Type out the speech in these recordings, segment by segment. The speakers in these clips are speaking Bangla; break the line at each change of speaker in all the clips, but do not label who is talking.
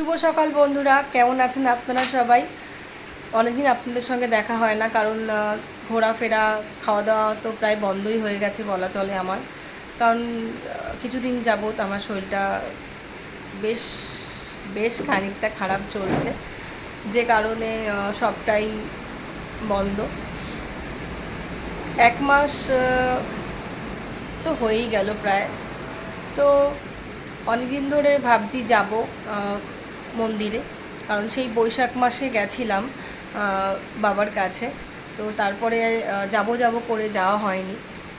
শুভ সকাল বন্ধুরা, কেমন আছেন আপনারা সবাই? অনেকদিন আপনাদের সঙ্গে দেখা হয় না, কারণ ঘোরাফেরা খাওয়া দাওয়া তো প্রায় বন্ধই হয়ে গেছে বলা চলে আমার। কারণ কিছুদিন যাবত আমার শরীরটা বেশ বেশ খানিকটা খারাপ চলছে। যে কারণে সবটাই বন্ধ। এক মাস তো হয়েই গেল প্রায়। তো অনেকদিন ধরে ভাবছি যাব মন্দিরে, কারণ সেই বৈশাখ মাসে গেছিলাম বাবার কাছে। তো তারপরে যাব যাব করে যাওয়া হয়নি।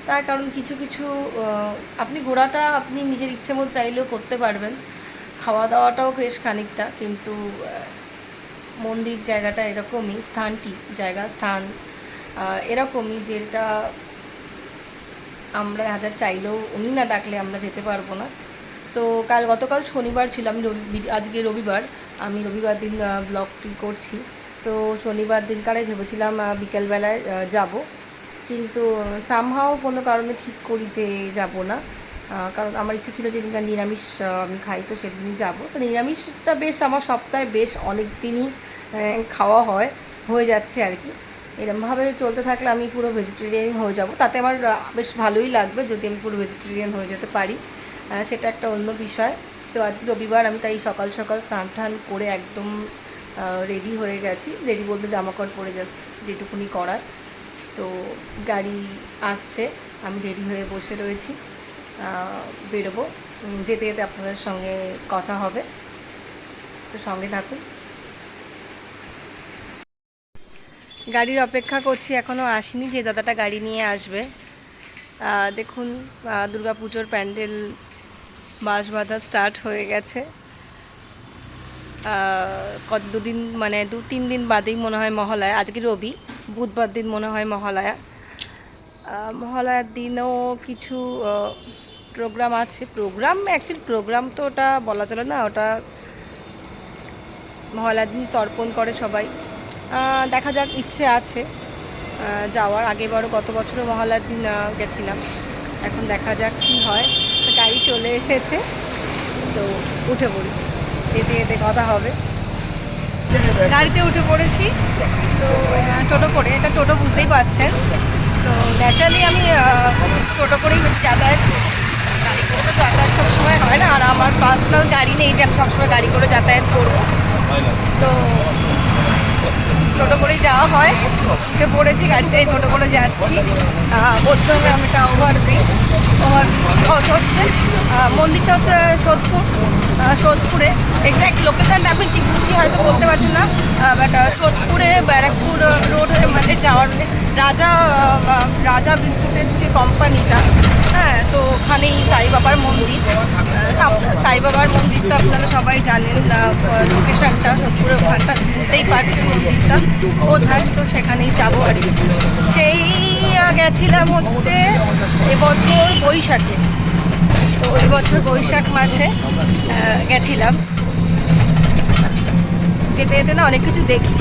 তার কারণ কিছু কিছু আপনি ঘোরাটা আপনি নিজের ইচ্ছে মতো চাইলেও করতে পারবেন। খাওয়া দাওয়াটাও বেশ খানিকটা, কিন্তু মন্দির জায়গাটা এরকমই, স্থানটি, জায়গা, স্থান এরকমই যেটা আমরা হাজার চাইলেও উনি না ডাকলে আমরা যেতে পারব না। তো কাল, গতকাল শনিবার ছিল, আমি আজকে রবিবার, আমি রবিবার দিন ব্লগটি করছি। তো শনিবার দিনকারে ভেবেছিলাম বিকেলবেলায় যাব। কিন্তু সামহাও কোনো কারণে ঠিক করি যে যাব না। কারণ আমার ইচ্ছে ছিল যেদিনকার নিরামিষ আমি খাই, তো সেদিনই যাব। তো নিরামিষটা বেশ, আমার সপ্তাহে বেশ অনেক দিনই খাওয়া হয়, হয়ে যাচ্ছে আর কি। এরমভাবে চলতে থাকলে আমি পুরো ভেজিটেরিয়ান হয়ে যাব। তাতে আমার বেশ ভালোই লাগবে যদি আমি পুরো ভেজিটেরিয়ান হয়ে যেতে পারি। সেটা একটা অন্য বিষয়। তো আজকে রবিবার আমি তাই সকাল সকাল স্নান টান করে একদম রেডি হয়ে গেছি। রেডি বলতে জামা কাপড় পরে জাস্ট যেটুকুনি করার। তো গাড়ি আসছে, আমি রেডি হয়ে বসে রয়েছি। বেরোবো। যেতে যেতে আপনাদের সঙ্গে কথা হবে। তো সঙ্গে থাকুন। গাড়ির অপেক্ষা করছি এখনও আসেনি। যে দাদাটা গাড়ি নিয়ে আসবে। দেখুন দুর্গা পুজোর প্যান্ডেল বাঁশ বাঁধা স্টার্ট হয়ে গেছে। কত দুদিন মানে দু তিন দিন বাদেই মনে হয় মহালয়া। আজকে রবি, বুধবার দিন মনে হয় মহালয়া। মহালয়ার দিনও কিছু প্রোগ্রাম আছে। প্রোগ্রাম অ্যাকচুয়ালি প্রোগ্রাম তো ওটা বলা চলে না, ওটা মহালয়ার দিন তর্পণ করে সবাই। দেখা যাক, ইচ্ছে আছে। যাওয়ার আগেবারও গত বছরও মহালয়ার দিন গেছিলাম। এখন দেখা যাক কী হয়। গাড়ি চলে এসেছে। তো উঠে পড়ি। যেতে যেতে কথা হবে। গাড়িতে উঠে পড়েছি। তো টোটো করে, এটা টোটো বুঝতেই পারছেন। তো ন্যাচারালি আমি টোটো করেই যাতায়াত। গাড়ি করে তো যাতায়াত সবসময় হয় না। আর আমার পার্সোনাল গাড়ি নেই যে আমি সবসময় গাড়ি করে যাতায়াত করব। তো টোটো করেই যাওয়া হয়। উঠে পড়েছি গাড়িতে টোটো করে যাচ্ছি। বৌদ্ধগ্রাম, এটা ওভারব্রিজ হচ্ছে। মন্দিরটা হচ্ছে সোদপুর সোদপুরে। এক্স্যাক্ট লোকেশনটা আমি ঠিক বুঝছি হয়তো বলতে পারছি না। বাট সোদপুরে ব্যারাকপুর রোড মানে যাওয়ার রাজা রাজা বিস্কুটের যে কোম্পানিটা হ্যাঁ তো ওখানেই সাই বাবার মন্দির। আহ, আপ- সাই বাবার মন্দির তো আপনারা সবাই জানেন লোকেশনটা সোদপুরের ওখানটা বুঝতেই পারছেন মন্দিরটা কোথায় তো সেখানেই যাব আর কি। সেই গেছিলাম হচ্ছে এবছর বৈশাখে। তো ওই বছর বৈশাখ মাসে গেছিলাম। যেতে যেতে না অনেক কিছু দেখি।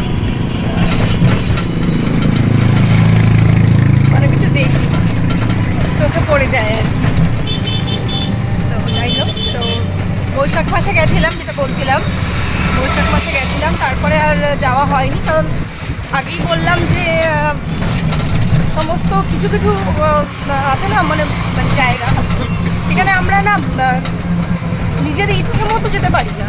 অনেক কিছু দেখি। চোখে পড়ে যায় আর তো যাই হোক, তো বৈশাখ মাসে গেছিলাম যেটা বলছিলাম। বৈশাখ মাসে গেছিলাম, তারপরে আর যাওয়া হয়নি, কারণ আগেই বললাম যে সমস্ত কিছু কিছু আছে না মানে মানে জায়গা। সেখানে আমরা না আহ, নিজেদের ইচ্ছে মতো যেতে পারি না।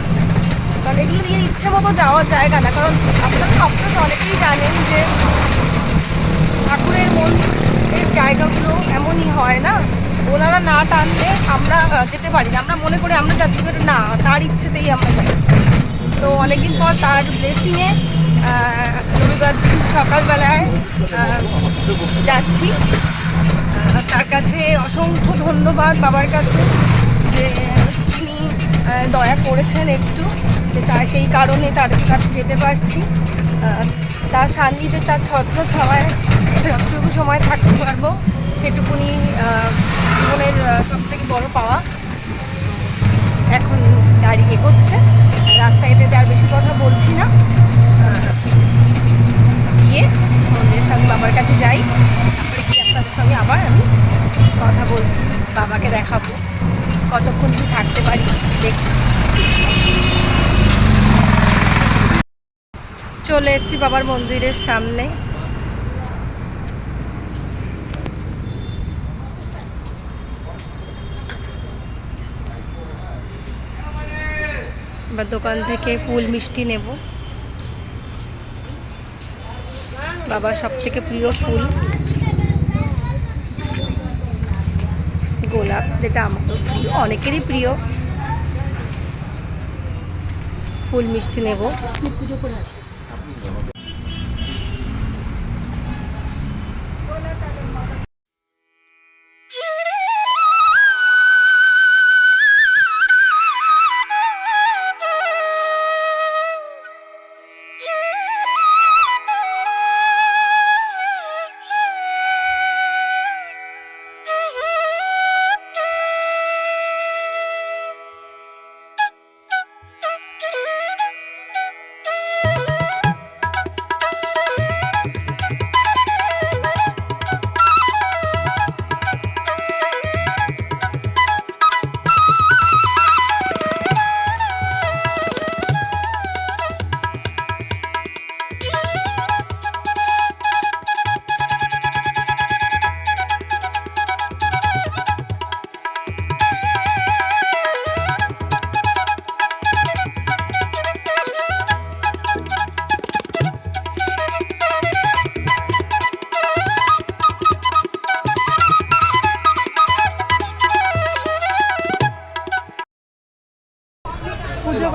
কারণ এগুলো দিয়ে ইচ্ছে মতো যাওয়ার জায়গা না। কারণ আপনারা আপনারা অনেকেই জানেন যে ঠাকুরের মন্দিরের জায়গাগুলো এমনই হয় না ওনারা না টানলে আমরা যেতে পারি না। আমরা মনে করি আমরা যাচ্ছি কিন্তু না তার ইচ্ছেতেই আমরা যাই। তো অনেকদিন পর তার ব্লেসিংয়ে রবিবার দিন সকালবেলায় যাচ্ছি। তার কাছে অসংখ্য ধন্যবাদ বাবার কাছে যে তিনি দয়া করেছেন একটু, যে তার সেই কারণে তাদের কাছে যেতে পারছি। তার সান্নিধ্যে তার ছত্র ছাওয়ায় যতটুকু সময় থাকতে পারব, সেটুকুনি জীবনের সব থেকে বড় পাওয়া এখন গাড়ি এগোচ্ছে। রাস্তায় যেতে আর বেশি কথা বলছি না। মন্দিরের সঙ্গে বাবার কাছে যাই। তারপরে আপনাদের সঙ্গে আবার আমি কথা বলছি, বাবাকে দেখাবো, কতক্ষণ কি থাকতে পারি, দেখছি। চলে এসেছি বাবার মন্দিরের সামনে। এবার দোকান থেকে ফুল মিষ্টি নেব। বাবার সব থেকে প্রিয় ফুল। গোলাপ, যেটা আমারও প্রিয়, অনেকেরই প্রিয়। ফুল মিষ্টি নেব। পুজো করে আসো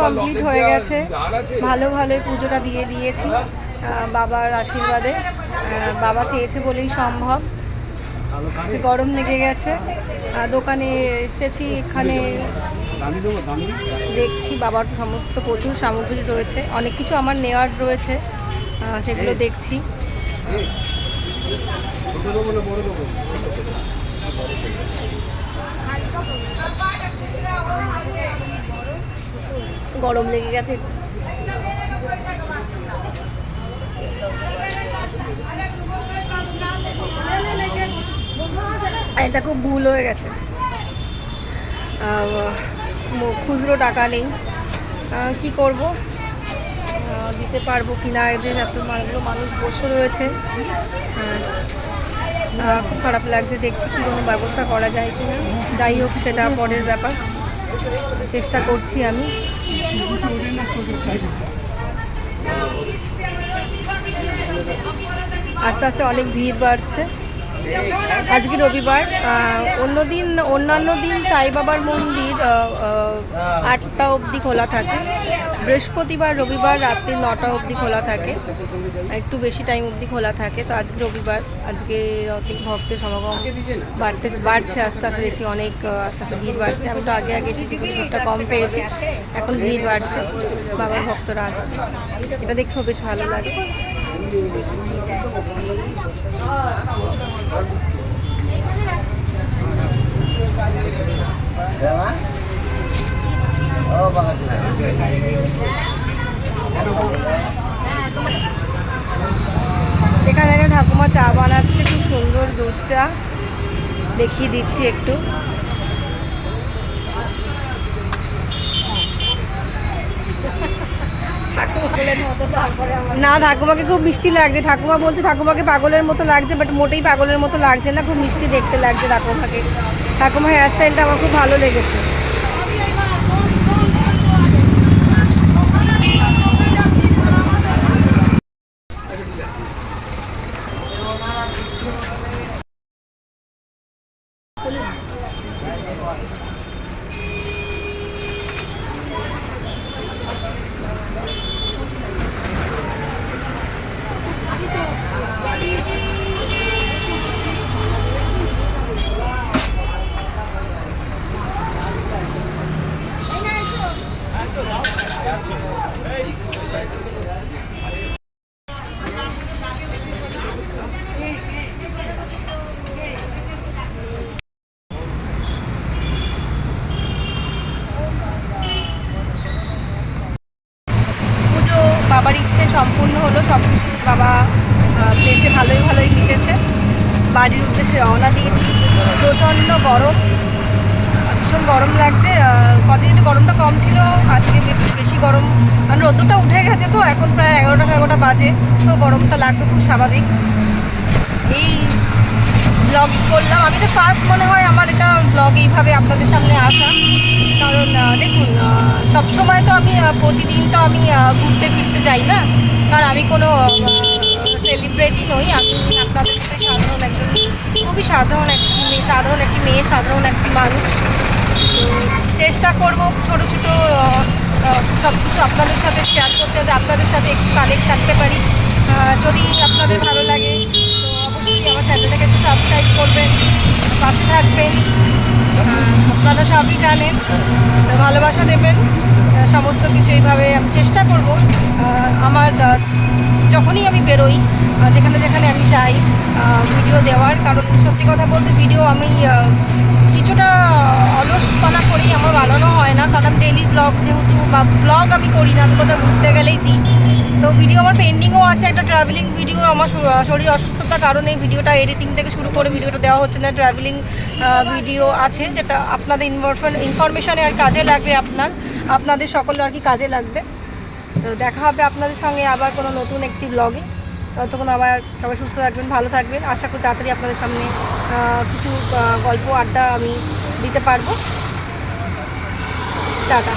কমপ্লিট হয়ে গেছে। ভালো ভালোই পুজোটা দিয়ে দিয়েছি। বাবার আশীর্বাদে। বাবা চেয়েছে বলেই সম্ভব। গরম লেগে গেছে। দোকানে এসেছি এখানে দেখছি বাবার সমস্ত প্রচুর সামগ্রী রয়েছে। অনেক কিছু আমার নেওয়ার রয়েছে। সেগুলো দেখছি। গরম লেগে গেছে। এটা খুব ভুল হয়ে গেছে। খুচরো টাকা নেই। কি করব? দিতে পারব কি না? এদের এত মানুষগুলো মানুষ বসে রয়েছে। খুব খারাপ লাগছে, দেখছি কি কোনো ব্যবস্থা করা যায় কি না যাই হোক, সেটা পরের ব্যাপার। চেষ্টা করছি আমি। আস্তে আস্তে অনেক ভিড় বাড়ছে। আজকে রবিবার অন্যদিন অন্যান্য দিন সাই বাবার মন্দির আটটা অবধি খোলা থাকে। বৃহস্পতিবার, রবিবার রাত্রি নটা অবধি খোলা থাকে। একটু বেশি টাইম অবধি খোলা থাকে। তো আজকে রবিবার, আজকে অনেক ভক্তের সমাগম বাড়তে, বাড়ছে আস্তে আস্তে। দেখছি অনেক আস্তে আস্তে ভিড় বাড়ছে। আমি তো আগে আগে এসেছি ভিড়টা কম পেয়েছি। এখন ভিড় বাড়ছে। বাবার ভক্তরা আসছে। এটা দেখেও বেশ ভালো লাগে এখানে একটা ঠাকুমা চা বানাচ্ছে খুব সুন্দর দুধ চা। দেখিয়ে দিচ্ছি একটু। না, ঠাকুমাকে খুব মিষ্টি লাগছে। ঠাকুমা বলছে, ঠাকুমাকে পাগলের মতো লাগছে বাট মোটেই পাগলের মতো লাগছে না, খুব মিষ্টি দেখতে লাগছে ঠাকুমাকে। ঠাকুমার হেয়ার স্টাইলটা আমার খুব ভালো লেগেছে। Thank you. বাবা প্লেসে ভালোই ভালোই মিটেছে বাড়ির উদ্দেশ্যে রওনা দিয়েছি। প্রচণ্ড গরম, ভীষণ গরম লাগছে। কদিন একটু গরমটা কম ছিল, আজকে যেহেতু বেশি গরম মানে রোদ্দুরটা উঠে গেছে তো, এখন প্রায় এগারোটা এগারোটা বাজে, তো গরমটা লাগবে খুব স্বাভাবিক। এই ব্লগ করলাম। আমি তো ফার্স্ট মনে হয় আমার এটা ব্লগ এইভাবে আপনাদের সামনে আসা। কারণ দেখুন সব সময় তো আমি প্রতিদিন তো আমি ঘুরতে ফিরতে যাই না। কারণ আমি কোনো সেলিব্রিটি নই। আমি আপনাদের সাথে সাধারণ একজন, খুবই সাধারণ একটি মেয়ে, সাধারণ একটি মেয়ে, সাধারণ একটি মানুষ। চেষ্টা করব ছোট ছোট সব কিছু আপনাদের সাথে শেয়ার করতে যাতে আপনাদের সাথে একটু কানেক্ট থাকতে পারি। যদি আপনাদের ভালো লাগে চ্যানেলটাকে একটু সাবস্ক্রাইব করবেন, পাশে থাকবেন। আপনারা সবই জানেন, ভালোবাসা দেবেন সমস্ত কিছু এইভাবে আমি চেষ্টা করব। আমার যখনই আমি বেরোই যেখানে যেখানে আমি যাই ভিডিও দেওয়ার, কারণ সত্যি কথা বলতে ভিডিও আমি অলসপনা করেই আমার বানানো হয় না। কারণ ডেলি ব্লগ যেহেতু বা ব্লগ আমি করি না, আমি কোথাও ঘুরতে গেলেই দিই। তো ভিডিও আমার পেন্ডিংও আছে, একটা ট্রাভেলিং ভিডিও আমার শরীর অসুস্থতার কারণে ভিডিওটা এডিটিং থেকে শুরু করে ভিডিওটা দেওয়া হচ্ছে না। ট্রাভেলিং ভিডিও আছে যেটা আপনাদের ইনফরমেশনে আর কাজে লাগবে আপনার। আপনাদের সকলের আর কি কাজে লাগবে। তো দেখা হবে আপনাদের সঙ্গে আবার কোনো নতুন একটি ব্লগে ততক্ষণ আবার সবাই সুস্থ থাকবেন, ভালো থাকবেন। আশা করি তাড়াতাড়ি আপনাদের সামনে কিছু গল্প, আড্ডা আমি দিতে পারব। টাটা।